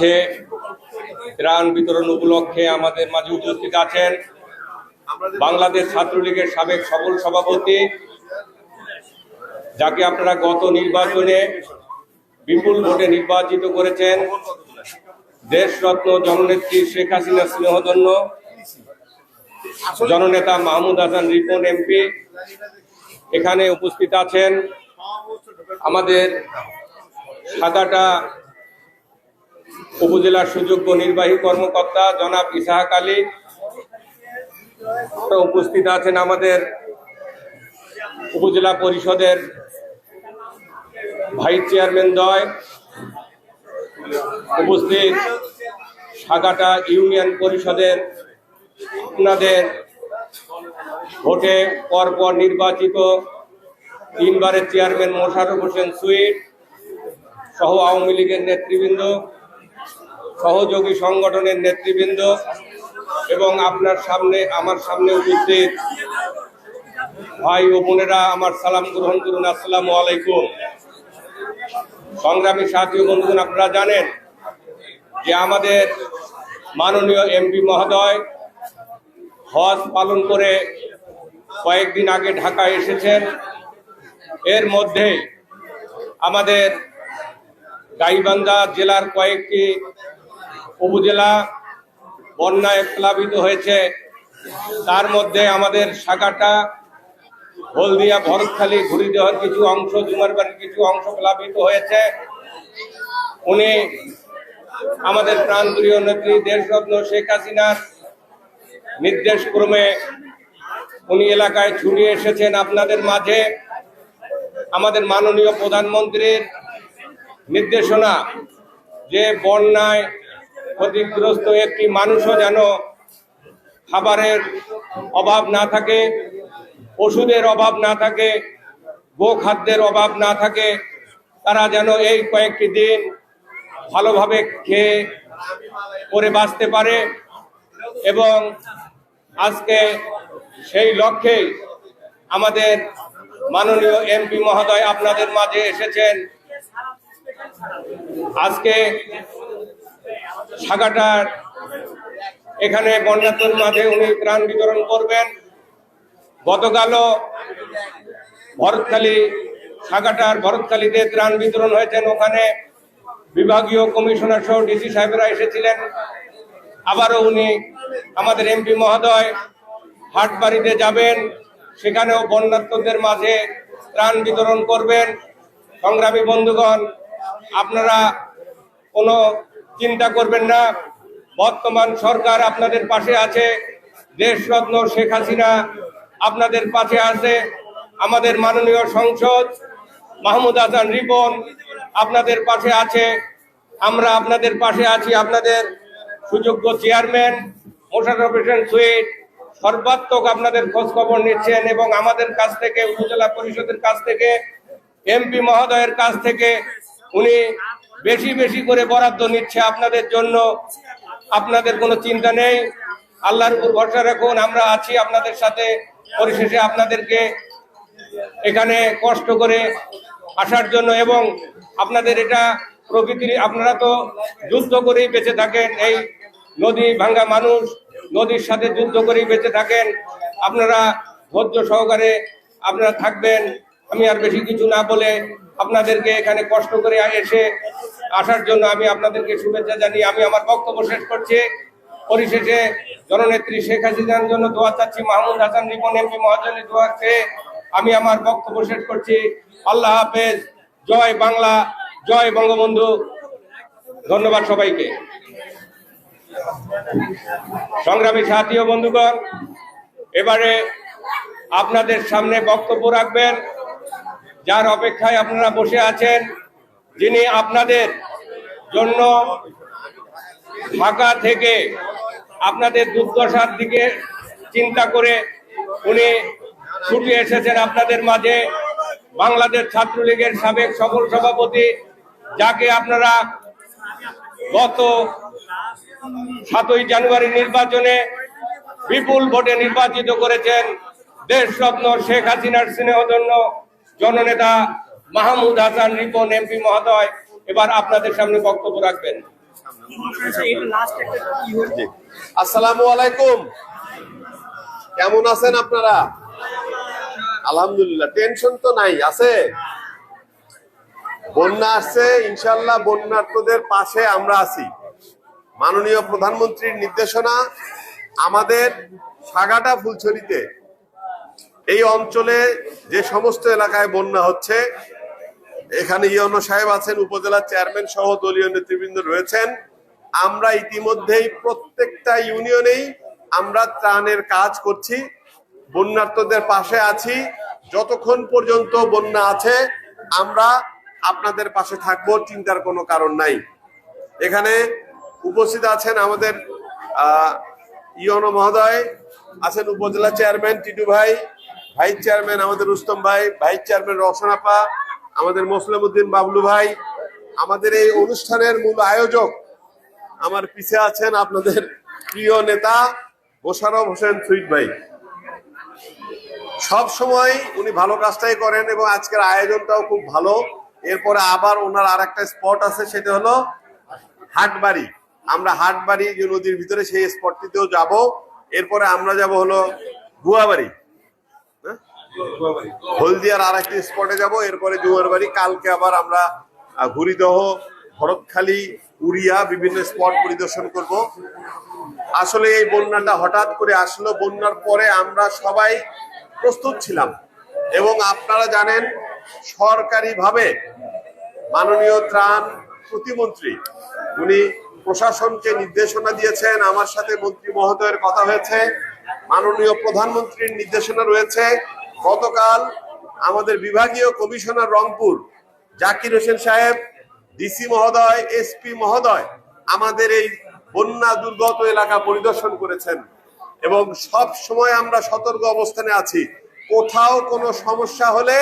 যে ত্রাণ বিতরণ উপলক্ষে আমাদের মাঝে উপস্থিত আছেন বাংলাদেশ ছাত্রলীগের সাবেক সফল সভাপতি, যাকে আপনারা গত নির্বাচনে বিপুল ভোটে নির্বাচিত করেছেন, দেশরত্ন জননেত্রী শেখ হাসিনা স্নেহধন্য, জননেতা মাহমুদ হাসান রিপন এমপি এখানে উপস্থিত আছেন। আমাদের সাদাটা উপজেলার সুযোগ্য নির্বাহী কর্মকর্তা জনাব ইসাহাক আলী। উপস্থিত আছেন আমাদের উপজেলা পরিষদের ভাইস চেয়ারম্যান দয় উপস্থিত সাগাটা ইউনিয়ন পরিষদের আপনাদের ভোটে পরপর নির্বাচিত তিনবারের চেয়ারম্যান মোশাররফ হোসেন সুইট, সহ আওয়ামী লীগের নেতৃবৃন্দ। সহযোগী সংগঠনের নেতৃবৃন্দ এবং আপনার সামনে, আমার সামনে উপস্থিত ভাই ও বোনেরা, আমার সালাম গ্রহণ করুন, আসসালাম আলাইকুম। সংগ্রামী সাথী বন্ধুগণ, আপনারা জানেন যে আমাদের মাননীয় এমপি মহোদয় হজ পালন করে কয়েকদিন আগে ঢাকায় এসেছেন। এর মধ্যে আমাদের গাইবান্ধা জেলার কয়েকটি উপজেলা বন্যায় প্লাবিত হয়েছে। তার মধ্যে আমাদের শাখাটা হলদিয়া ভরতখালি ঘুরি ঘুরিদেহর কিছু অংশ, জুমারবাড়ির কিছু অংশ প্লাবিত হয়েছে। উনি আমাদের প্রান্তীয় নেত্রী দেশরত্ন শেখ হাসিনার নির্দেশ ক্রমে উনি এলাকায় ছুটে এসেছেন আপনাদের মাঝে। আমাদের মাননীয় প্রধানমন্ত্রীর নির্দেশনা যে বন্যায় ক্ষতিগ্রস্ত একটি মানুষও যেন খাবারের অভাব না থাকে, ওষুধের অভাব না থাকে, গোখাদ্যের অভাব না থাকে, তারা যেন এই কয়েকটি দিন ভালোভাবে খেয়ে করে বাঁচতে পারে এবং আজকে সেই লক্ষ্যে আমাদের মাননীয় এমপি মহোদয় আপনাদের মাঝে এসেছেন। আজকে সাগাটার এখানে বন্যাতুর মাঝে উনি ত্রাণ বিতরণ করবেন। গতকালও ভরতখালী সাগাটার ভরতখালীতে ত্রাণ বিতরণ হয়েছেন। ওখানে বিভাগীয় কমিশনার সহ ডিসি সাহেবরা এসেছিলেন। আবারও উনি আমাদের এমপি মহোদয় হাটবাড়িতে যাবেন। সেখানেও বন্যাত্মদের মাঝে ত্রাণ বিতরণ করবেন। সংগ্রামী বন্ধুগণ, আপনারা কোনো চিন্তা করবেন না। বর্তমান সরকার আপনাদের পাশে আছে। দেশ দেশরত্ন শেখ হাসিনা আপনাদের পাশে আছে। আমাদের মাননীয় সংসদ, মাহমুদ হাসান রিপন আপনাদের পাশে আছে। আমরা আপনাদের পাশে আছি, আপনাদের সুযোগ্য চেয়ারম্যান, মোশাররফ হোসেন সুইট। সর্বাত্মক আপনাদের খোঁজ খবর নিচ্ছেন এবং আমাদের কাছ থেকে, উপজেলা পরিষদের কাছ থেকে, এমপি মহোদয়ের কাছ থেকে উনি বেশি বেশি করে বরাদ্দ নিচ্ছে আপনাদের জন্য। আপনাদের কোনো চিন্তা নেই। আল্লাহর উপর ভরসা রাখুন, আমরা আছি আপনাদের সাথে। পরিশেষে আপনাদেরকে এখানে কষ্ট করে আসার জন্য এবং আপনাদের এটা প্রকৃতির, আপনারা তো যুদ্ধ করেই বেঁচে থাকেন, এই নদী ভাঙ্গা মানুষ নদীর সাথে যুদ্ধ করেই বেঁচে থাকেন। আপনারা ধৈর্য সহকারে আপনারা থাকবেন। আমি আর বেশি কিছু না বলে আপনাদেরকে এখানে কষ্ট করে এসে আসার জন্য আমি আপনাদেরকে শুভেচ্ছা জানিয়ে আমি আমার বক্তব্য শেষ করছি। পরিশেষে জননেত্রী শেখ হাসিনার জন্য দোয়া চাচ্ছি, মাহমুদ হাসান রিপন এমপি মহাজনের দোয়া চেয়ে আমি আমার বক্তব্য শেষ করছি। আল্লাহ হাফেজ। জয় বাংলা। জয় বঙ্গবন্ধু। ধন্যবাদ সবাইকে। সংগ্রামী সাথী ও বন্ধুগণ, এবারে আপনাদের সামনে বক্তব্য রাখবেন। যার অপেক্ষায় আপনারা বসে আছেন, যিনি আপনাদের জন্য ঢাকা থেকে আপনাদের দুর্দশার দিকে চিন্তা করে উনি ছুটে এসেছেন আপনাদের মাঝে। বাংলাদেশ ছাত্রলীগের সাবেক সফল সভাপতি, যাকে আপনারা গত সাতই জানুয়ারি নির্বাচনে বিপুল ভোটে নির্বাচিত করেছেন। দেশরত্ন শেখ হাসিনার স্নেহধন্য জননেতা মাহমুদ হাসান, রিপন, এমপি মহোদয়, এবার আপনাদের সামনে বক্তব্য রাখবেন। আসসালামু আলাইকুম। কেমন আছেন আপনারা? আলহামদুলিল্লাহ, টেনশন তো নাই, আছে? বন্যা আসছে ইনশাল্লাহ বন্যার্থদের পাশে আমরা আছি। মাননীয় প্রধানমন্ত্রীর নির্দেশনা আমাদের সাগাটা ফুলছড়িতে এই অঞ্চলে যে সমস্ত এলাকায় বন্যা হচ্ছে, এখানে ইয়ন সাহেব আছেন, উপজেলা চেয়ারম্যান সহ দলীয় নেতৃবৃন্দ রয়েছেন। আমরা ইতিমধ্যেই প্রত্যেকটা ইউনিয়নেই আমরা ত্রাণের কাজ করছি বন্যার্থদের পাশে আছি। যতক্ষণ পর্যন্ত বন্যা আছে, আমরা আপনাদের পাশে থাকব, চিন্তার কোনো কারণ নাই। এখানে উপস্থিত আছেন আমাদের ইয়নো মহোদয়, আছেন উপজেলা চেয়ারম্যান টিটু ভাই ভাইস চেয়ারম্যান আমাদের রুস্তম ভাই, ভাইস চেয়ারম্যান রওশনাপা আমাদের মোসলেম উদ্দিন বাবলু ভাই। আমাদের এই অনুষ্ঠানের মূল আয়োজক আমার পিছে আছেন আপনাদের প্রিয় নেতা মোশারফ হোসেন সুইট ভাই। সব সময় উনি ভালো কাজটাই করেন এবং আজকের আয়োজনটাও খুব ভালো। এরপরে আবার ওনার আর একটা স্পট আছে, সেটা হলো হাটবাড়ি। আমরা হাটবাড়ি যে নদীর ভিতরে সেই স্পটটিতেও যাব। এরপরে আমরা যাব হলো গুয়াবাড়ি? হলদিয়ার আর একটি স্পটে যাব। এরপরে জুয়ার বাড়ি। কালকে আবার আমরা ঘুরিদহ, ভরতখালী, উড়িয়া বিভিন্ন স্পট পরিদর্শন করব। আসলে এই বন্যাটা হঠাৎ করে আসলো। বন্যার পরে আমরা সবাই প্রস্তুত ছিলাম। এবং আপনারা জানেন, সরকারিভাবে মাননীয় ত্রাণ প্রতিমন্ত্রী, উনি প্রশাসনকে নির্দেশনা দিয়েছেন। আমার সাথে মন্ত্রী মহোদয়ের কথা হয়েছে। মাননীয় প্রধানমন্ত্রীর নির্দেশনা রয়েছে। গতকাল আমাদের বিভাগীয় কমিশনার রংপুর জাকির হোসেন সাহেব ডিসি মহোদয় এসপি মহোদয় আমাদের এই বন্যা দুর্গত এলাকা পরিদর্শন করেছেন এবং সব সময় আমরা সতর্ক অবস্থানে আছি। কোথাও কোনো সমস্যা হলে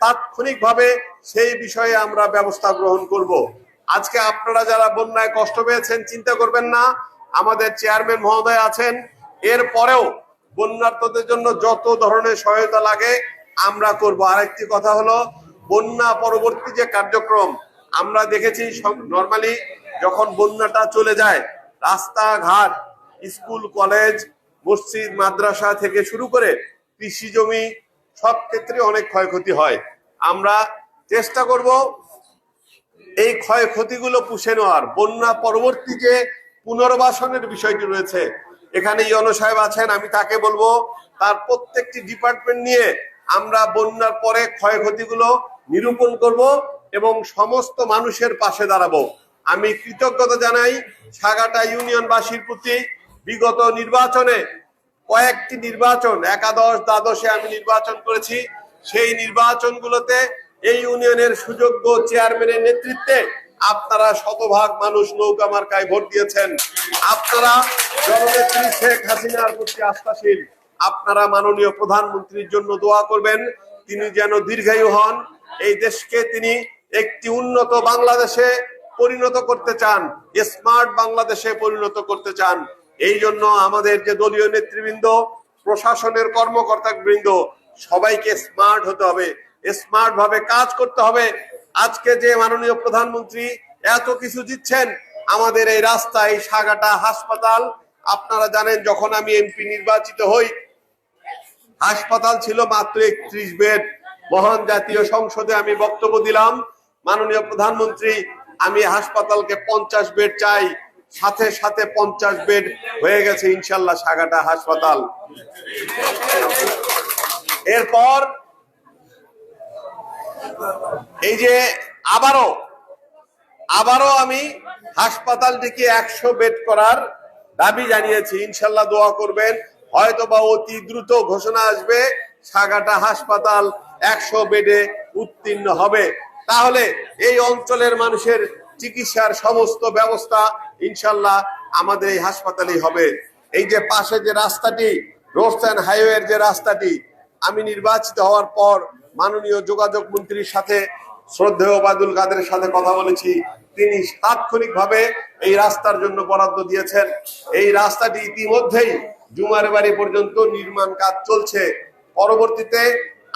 তাৎক্ষণিকভাবে সেই বিষয়ে আমরা ব্যবস্থা গ্রহণ করব। আজকে আপনারা যারা বন্যায় কষ্ট পেয়েছেন, চিন্তা করবেন না। আমাদের চেয়ারম্যান মহোদয় আছেন। এর পরেও বন্যার্থদের জন্য যত ধরনের সহায়তা লাগে, আমরা করব। আরেকটি কথা হলো, বন্যা পরবর্তী যে কার্যক্রম, আমরা দেখেছি নর্মালি যখন বন্যাটা চলে যায়, রাস্তাঘাট, স্কুল, কলেজ, মসজিদ, মাদ্রাসা থেকে শুরু করে কৃষি জমি, সব ক্ষেত্রে অনেক ক্ষয়ক্ষতি হয়। আমরা চেষ্টা করব এই ক্ষয়ক্ষতিগুলো পুষে নেওয়ার। বন্যা পরবর্তী যে পুনর্বাসনের বিষয়টি রয়েছে এখানে ইয়নো সাহেব আছেন, আমি তাকে বলব, তার প্রত্যেকটি ডিপার্টমেন্ট নিয়ে আমরা বন্যার পরে ক্ষয়ক্ষতিগুলো নিরূপণ করব এবং সমস্ত মানুষের পাশে দাঁড়াবো। আমি কৃতজ্ঞতা জানাই সাগাটা ইউনিয়নবাসীর প্রতি। বিগত নির্বাচনে কয়েকটি নির্বাচন, একাদশ, দ্বাদশে আমি নির্বাচন করেছি। সেই নির্বাচনগুলোতে এই ইউনিয়নের সুযোগ্য চেয়ারম্যানের নেতৃত্বে আপনারা শতভাগ মানুষ নৌকা মার্কায় ভোট দিয়েছেন। আপনারা জননেত্রী শেখ হাসিনার প্রতি আস্থাশীল। আপনারা মাননীয় প্রধানমন্ত্রীর জন্য দোয়া করবেন। তিনি যেন দীর্ঘায়ু হন। এই দেশকে তিনি একটি উন্নত বাংলাদেশে পরিণত করতে চান। স্মার্ট বাংলাদেশে পরিণত করতে চান। এই জন্য আমাদের যে দলীয় নেতৃবৃন্দ, প্রশাসনের কর্মকর্তা বৃন্দ সবাইকে স্মার্ট হতে হবে। স্মার্ট ভাবে কাজ করতে হবে। আজকে যে মাননীয় প্রধানমন্ত্রী এত কিছু দিচ্ছেন, আমাদের এই রাস্তায় সাগাটা হাসপাতাল, আপনারা জানেন যখন আমি এমপি নির্বাচিত হই, হাসপাতাল ছিল মাত্র একত্রিশ বেড। মহান জাতীয় সংসদে আমি বক্তব্য দিলাম, মাননীয় প্রধানমন্ত্রী, আমি হাসপাতালকে পঞ্চাশ বেড চাই, সাথে সাথে পঞ্চাশ বেড হয়ে গেছে ইনশাল্লাহ সাগাটা হাসপাতাল। এরপর এই যে আবারও আবারও আমি হাসপাতালটিকে একশো বেড করার দাবি জানিয়েছি। ইনশাল্লাহ দোয়া করবেন। হয়তো বা অতি দ্রুত ঘোষণা আসবে, সাগাটা হাসপাতাল একশো বেডে উত্তীর্ণ হবে। তাহলে এই অঞ্চলের মানুষের চিকিৎসার সমস্ত ব্যবস্থা ইনশাল্লাহ আমাদের এই হাসপাতালেই হবে। এই যে পাশে যে রাস্তাটি, রোডস অ্যান্ড হাইওয়ের যে রাস্তাটি, আমি নির্বাচিত হওয়ার পর মাননীয় যোগাযোগ মন্ত্রীর সাথে শ্রদ্ধেয় ওবায়দুল কাদের সাথে কথা বলেছি। তিনি তাৎক্ষণিকভাবে এই রাস্তার জন্য বরাদ্দ দিয়েছেন। এই রাস্তাটি ইতিমধ্যেই জুমার বাড়ি পর্যন্ত নির্মাণ কাজ চলছে। পরবর্তীতে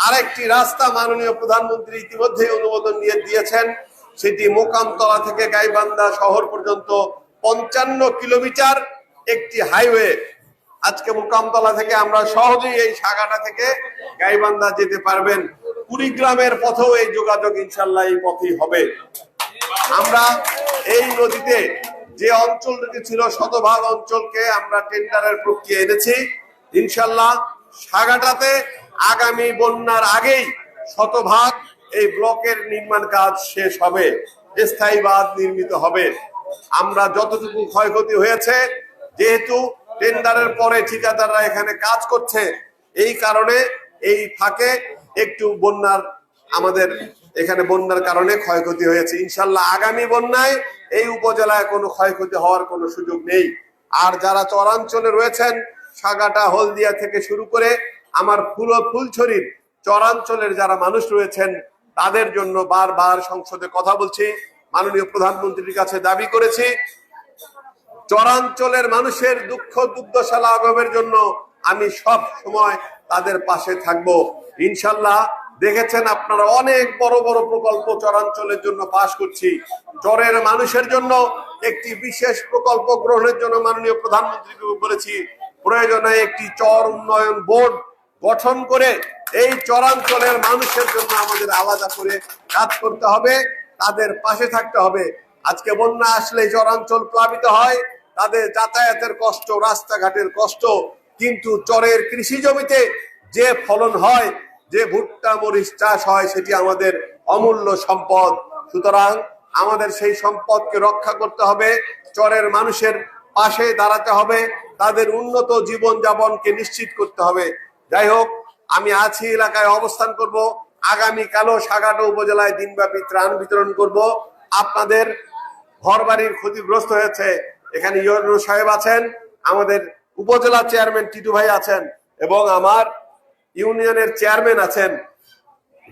আরেকটি রাস্তা মাননীয় প্রধানমন্ত্রী ইতিমধ্যেই অনুমোদন নিয়ে দিয়েছেন। সেটি মোকামতলা থেকে গাইবান্ধা শহর পর্যন্ত পঞ্চান্ন কিলোমিটার একটি হাইওয়ে। আজকে মোকামতলা থেকে আমরা সহজেই এই শাখাটা থেকে গাইবান্ধা যেতে পারবেন। কুড়িগ্রামের পথেও এই যোগাযোগ ইনশাল্লাহ এই পথেই হবে। আমরা এই নদীতে যে অঞ্চলটি ছিল, শতভাগ অঞ্চলকে আমরা টেন্ডারের প্রক্রিয়া এনেছি। ইনশাল্লাহ সাগাটাতে আগামী বন্যার আগেই শতভাগ এই ব্লকের নির্মাণ কাজ শেষ হবে, স্থায়ী বাঁধ নির্মিত হবে। আমরা যতটুকু ক্ষয়ক্ষতি হয়েছে, যেহেতু টেন্ডারের পরে ঠিকাদাররা এখানে কাজ করছে, এই কারণে এই ফাঁকে একটু বন্যার, আমাদের এখানে বন্যার কারণে ক্ষয়ক্ষতি হয়েছে। ইনশাল্লাহ আগামী বন্যায় এই উপজেলায় কোনো ক্ষয়ক্ষতি হওয়ার কোনো সুযোগ নেই। আর যারা চরাঞ্চলে রয়েছেন, সাগাটা, হলদিয়া থেকে শুরু করে আমার ফুল ফুলছড়ির চরাঞ্চলের যারা মানুষ রয়েছেন, তাদের জন্য বারবার সংসদে কথা বলছি, মাননীয় প্রধানমন্ত্রীর কাছে দাবি করেছি, চরাঞ্চলের মানুষের দুঃখ, দুর্দশা লাঘবের জন্য আমি সব সময় তাদের পাশে থাকব। ইনশাল্লাহ দেখেছেন আপনারা অনেক বড় বড় প্রকল্প চরাঞ্চলের জন্য পাশ করছি। চরের মানুষের জন্য একটি বিশেষ প্রকল্প গ্রহণের জন্য মাননীয় প্রধানমন্ত্রীকে বলেছি, প্রয়োজনে একটি চর উন্নয়ন বোর্ড গঠন করে এই চরাঞ্চলের মানুষের জন্য আমাদের আলাদা করে কাজ করতে হবে, তাদের পাশে থাকতে হবে। আজকে বন্যা আসলে চরাঞ্চল প্লাবিত হয়, তাদের যাতায়াতের কষ্ট, রাস্তাঘাটের কষ্ট কিন্তু চরের কৃষি জমিতে যে ফলন হয়, যে ভুট্টা, মরিচ চাষ হয়, সেটি আমাদের অমূল্য সম্পদ। সুতরাং আমাদের সেই সম্পদকে রক্ষা করতে হবে, চরের মানুষের পাশে দাঁড়াতে হবে, তাদের উন্নত জীবন যাপনকে নিশ্চিত করতে হবে। যাই হোক, আমি আছি এলাকায় অবস্থান করব আগামী কালো সাগাটো উপজেলায় দিনব্যাপী ত্রাণ বিতরণ করব। আপনাদের ঘর বাড়ির ক্ষতিগ্রস্ত হয়েছে, এখানে ইয়নুর সাহেব আছেন, আমাদের উপজেলা চেয়ারম্যান টিটু ভাই আছেন এবং আমার ইউনিয়নের চেয়ারম্যান আছেন।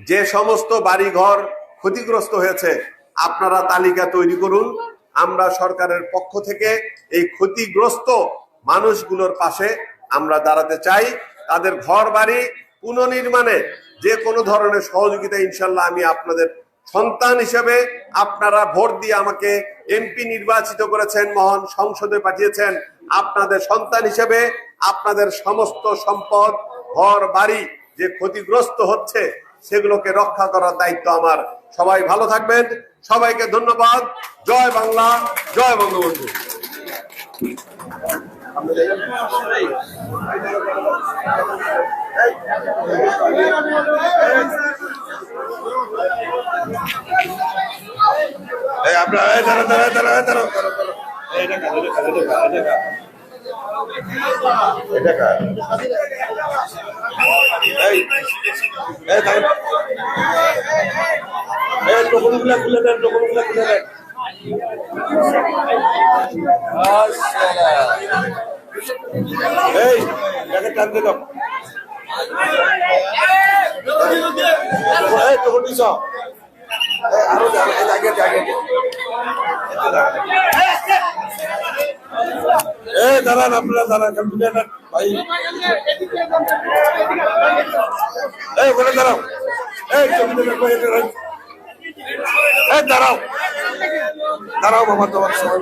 যে সমস্ত বাড়ি ঘর ক্ষতিগ্রস্ত হয়েছে, আপনারা তালিকা তৈরি করুন। আমরা সরকারের পক্ষ থেকে এই ক্ষতিগ্রস্ত মানুষগুলোর পাশে আমরা দাঁড়াতে চাই। তাদের ঘর বাড়ি পুনর্নির্মাণে যে কোনো ধরনের সহযোগিতা ইনশাল্লাহ আমি আপনাদের সন্তান হিসেবে আপনারা ভোট দিয়ে আমাকে এমপি নির্বাচিত করেছেন, মহান সংসদে পাঠিয়েছেন। আপনাদের সন্তান হিসেবে আপনাদের সমস্ত সম্পদ, ঘর, বাড়ি যে ক্ষতিগ্রস্ত হচ্ছে, সেগুলোকে রক্ষা করার দায়িত্ব আমার। সবাই ভালো থাকবেন। সবাইকে ধন্যবাদ। জয় বাংলা, জয় বঙ্গবন্ধু। আপনার এই এই দাঁড়ান এই টোকনগুলা খুলে খুলে দেন এই একে টান দে দাও এই টোকন দিছ আরও জায়গা জায়গা জায়গা এ, দাঁড়ান, আপনারা দাঁড়ান কম্পিউটার ভাই। এ, ওখানে দাঁড়াও। এ কম্পিউটার এ, দাঁড়াও। দাঁড়াও, বাবা, তোমার সবাই।